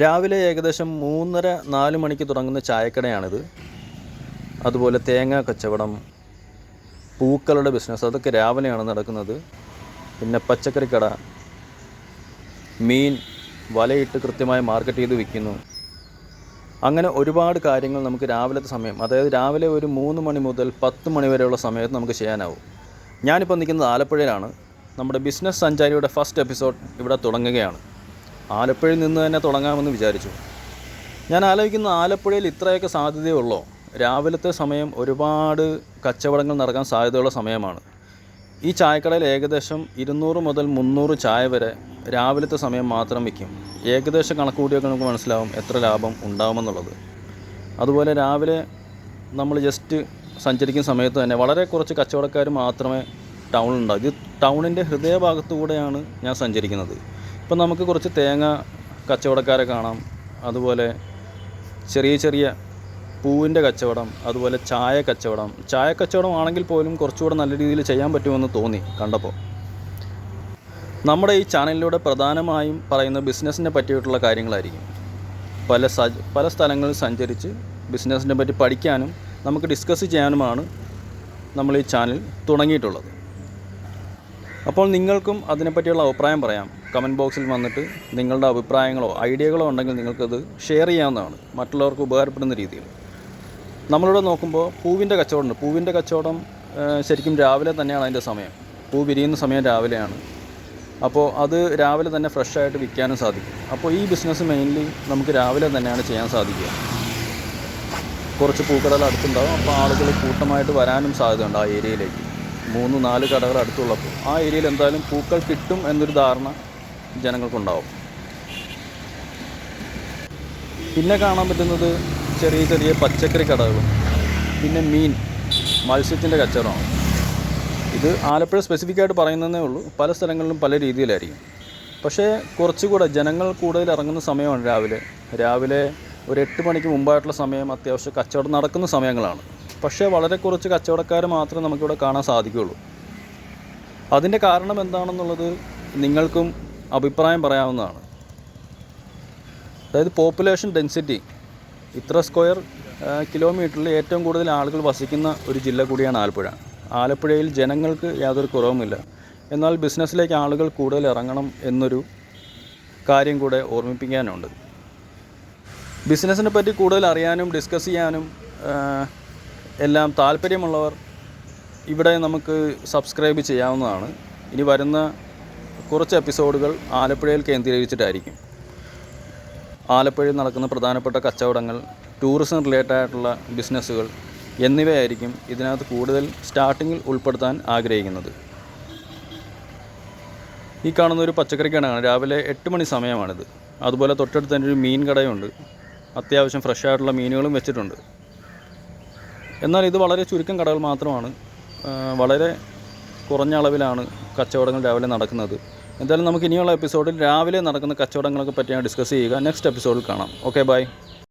രാവിലെ ഏകദേശം മൂന്നര നാല് മണിക്ക് തുടങ്ങുന്ന ചായക്കടയാണിത്. അതുപോലെ തേങ്ങ കച്ചവടം പൂക്കളുടെ ബിസിനസ് അതൊക്കെ രാവിലെയാണ് നടക്കുന്നത്. പിന്നെ പച്ചക്കറി കട മീൻ വലയിട്ട് കൃത്യമായി മാർക്കറ്റ് ചെയ്ത് വിൽക്കുന്നു. അങ്ങനെ ഒരുപാട് കാര്യങ്ങൾ നമുക്ക് രാവിലത്തെ സമയം അതായത് രാവിലെ ഒരു മൂന്ന് മണി മുതൽ പത്ത് മണി വരെയുള്ള സമയത്ത് നമുക്ക് ചെയ്യാനാവും. ഞാനിപ്പോൾ നിൽക്കുന്നത് ആലപ്പുഴയിലാണ്. നമ്മുടെ ബിസിനസ് സഞ്ചാരിയുടെ ഫസ്റ്റ് എപ്പിസോഡ് ഇവിടെ തുടങ്ങുകയാണ്. ആലപ്പുഴയിൽ നിന്ന് തന്നെ തുടങ്ങാമെന്ന് വിചാരിച്ചു. ഞാൻ ആലോചിക്കുന്ന ആലപ്പുഴയിൽ ഇത്രയൊക്കെ സാധ്യതയുള്ളോ? രാവിലത്തെ സമയം ഒരുപാട് കച്ചവടങ്ങൾ നടക്കാൻ സാധ്യതയുള്ള സമയമാണ്. ഈ ചായക്കടയിൽ ഏകദേശം ഇരുന്നൂറ് മുതൽ മുന്നൂറ് ചായ വരെ രാവിലത്തെ സമയം മാത്രം വിൽക്കും ഏകദേശം കണക്ക് കൂട്ടിയൊക്കെ നമുക്ക് മനസ്സിലാവും എത്ര ലാഭം ഉണ്ടാവുമെന്നുള്ളത്. അതുപോലെ രാവിലെ നമ്മൾ ജസ്റ്റ് സഞ്ചരിക്കുന്ന സമയത്ത് തന്നെ വളരെ കുറച്ച് കച്ചവടക്കാർ മാത്രമേ ടൗണിലുണ്ടാവും. ഇത് ടൗണിന്റെ ഹൃദയഭാഗത്തു കൂടെയാണ് ഞാൻ സഞ്ചരിക്കുന്നത്. ഇപ്പം നമുക്ക് കുറച്ച് തേങ്ങ കച്ചവടക്കാരെ കാണാം. അതുപോലെ ചെറിയ ചെറിയ പൂവിന്റെ കച്ചവടം അതുപോലെ ചായ കച്ചവടം. ചായ കച്ചവടം ആണെങ്കിൽ പോലും കുറച്ചുകൂടെ നല്ല രീതിയിൽ ചെയ്യാൻ പറ്റുമെന്ന് തോന്നി കണ്ടപ്പോൾ. നമ്മുടെ ഈ ചാനലിലൂടെ പ്രധാനമായും പറയുന്ന ബിസിനസ്സിനെ പറ്റിയിട്ടുള്ള കാര്യങ്ങളായിരിക്കും. പല സജ പല സ്ഥലങ്ങളിൽ സഞ്ചരിച്ച് ബിസിനസ്സിനെ പറ്റി പഠിക്കാനും നമുക്ക് ഡിസ്കസ് ചെയ്യാനുമാണ് നമ്മൾ ഈ ചാനൽ തുടങ്ങിയിട്ടുള്ളത്. അപ്പോൾ നിങ്ങൾക്കും അതിനെപ്പറ്റിയുള്ള അഭിപ്രായം പറയാം. കമന്റ് ബോക്സിൽ വന്നിട്ട് നിങ്ങളുടെ അഭിപ്രായങ്ങളോ ഐഡിയകളോ ഉണ്ടെങ്കിൽ നിങ്ങൾക്കത് ഷെയർ ചെയ്യാവുന്നതാണ്. മറ്റുള്ളവർക്ക് ഉപകാരപ്പെടുന്ന രീതിയിൽ. നമ്മളിവിടെ നോക്കുമ്പോൾ പൂവിന്റെ കച്ചവടമുണ്ട്. പൂവിന്റെ കച്ചവടം ശരിക്കും രാവിലെ തന്നെയാണ് അതിന്റെ സമയം. പൂ വിരിയുന്ന സമയം രാവിലെയാണ്. അപ്പോൾ അത് രാവിലെ തന്നെ ഫ്രഷായിട്ട് വിൽക്കാനും സാധിക്കും. അപ്പോൾ ഈ ബിസിനസ് മെയിൻലി നമുക്ക് രാവിലെ തന്നെയാണ് ചെയ്യാൻ സാധിക്കുക. കുറച്ച് പൂക്കടകൾ അടുത്തുണ്ടാവും. അപ്പോൾ ആളുകൾ കൂട്ടമായിട്ട് വരാനും സാധ്യതയുണ്ട് ആ ഏരിയയിലേക്ക് മൂന്ന് നാല് കടകൾ അടുത്തുള്ളപ്പോൾ ആ ഏരിയയിൽ എന്തായാലും പൂക്കൾ കിട്ടും എന്നൊരു ധാരണ ജനങ്ങൾക്കുണ്ടാവും. പിന്നെ കാണാൻ പറ്റുന്നത് ചെറിയ ചെറിയ പച്ചക്കറി കടകളും പിന്നെ മീൻ മത്സ്യത്തിന്റെ കച്ചവടമാണ്. ഇത് ആലപ്പുഴ സ്പെസിഫിക് ആയിട്ട് പറയുന്നതേ ഉള്ളൂ. പല സ്ഥലങ്ങളിലും പല രീതിയിലായിരിക്കും. പക്ഷേ കുറച്ചുകൂടെ ജനങ്ങൾ കൂടുതൽ ഇറങ്ങുന്ന സമയമാണ് രാവിലെ. രാവിലെ ഒരു എട്ട് മണിക്ക് മുമ്പായിട്ടുള്ള സമയം അത്യാവശ്യം കച്ചവടം നടക്കുന്ന സമയങ്ങളാണ്. പക്ഷേ വളരെ കുറച്ച് കച്ചവടക്കാർ മാത്രമേ നമുക്കിവിടെ കാണാൻ സാധിക്കുകയുള്ളൂ. അതിന്റെ കാരണം എന്താണെന്നുള്ളത് നിങ്ങൾക്കും അഭിപ്രായം പറയാവുന്നതാണ്. അതായത് പോപ്പുലേഷൻ ഡെൻസിറ്റി ഇത്ര സ്ക്വയർ കിലോമീറ്ററിൽ ഏറ്റവും കൂടുതൽ ആളുകൾ വസിക്കുന്ന ഒരു ജില്ല കൂടിയാണ് ആലപ്പുഴ. ആലപ്പുഴയിൽ ജനങ്ങൾക്ക് യാതൊരു കുറവുമില്ല. എന്നാൽ ബിസിനസ്സിലേക്ക് ആളുകൾ കൂടുതൽ ഇറങ്ങണം എന്നൊരു കാര്യം കൂടെ ഓർമ്മിപ്പിക്കാനുണ്ട്. ബിസിനസ്സിനെ പറ്റി കൂടുതൽ അറിയാനും ഡിസ്കസ് ചെയ്യാനും എല്ലാം താല്പര്യമുള്ളവർ ഇവിടെ നമുക്ക് സബ്സ്ക്രൈബ് ചെയ്യാവുന്നതാണ്. ഇനി വരുന്ന കുറച്ച് എപ്പിസോഡുകൾ ആലപ്പുഴയിൽ കേന്ദ്രീകരിച്ചിട്ടായിരിക്കും. ആലപ്പുഴയിൽ നടക്കുന്ന പ്രധാനപ്പെട്ട കച്ചവടങ്ങൾ ടൂറിസം റിലേറ്റഡ് ആയിട്ടുള്ള ബിസിനസ്സുകൾ എന്നിവയായിരിക്കും ഇതിനകത്ത് കൂടുതൽ സ്റ്റാർട്ടിങ്ങിൽ ഉൾപ്പെടുത്താൻ ആഗ്രഹിക്കുന്നത്. ഈ കാണുന്ന ഒരു പച്ചക്കറി കടയാണ് രാവിലെ എട്ട് മണി സമയമാണിത്. അതുപോലെ തൊട്ടടുത്ത് തന്നെ ഒരു മീൻ കടയുണ്ട്. അത്യാവശ്യം ഫ്രഷ് ആയിട്ടുള്ള മീനുകളും വെച്ചിട്ടുണ്ട്. എന്നാൽ ഇത് വളരെ ചുരുക്കം കടകൾ മാത്രമാണ്. വളരെ കുറഞ്ഞ അളവിലാണ് കച്ചവടങ്ങൾ രാവിലെ നടക്കുന്നത്. എന്തായാലും നമുക്ക് ഇനിയുള്ള എപ്പിസോഡിൽ രാവിലെ നടക്കുന്ന കച്ചവടങ്ങളൊക്കെ പറ്റിയാണ് ഡിസ്കസ് ചെയ്യുക. നെക്സ്റ്റ് എപ്പിസോഡിൽ കാണാം. Okay bye.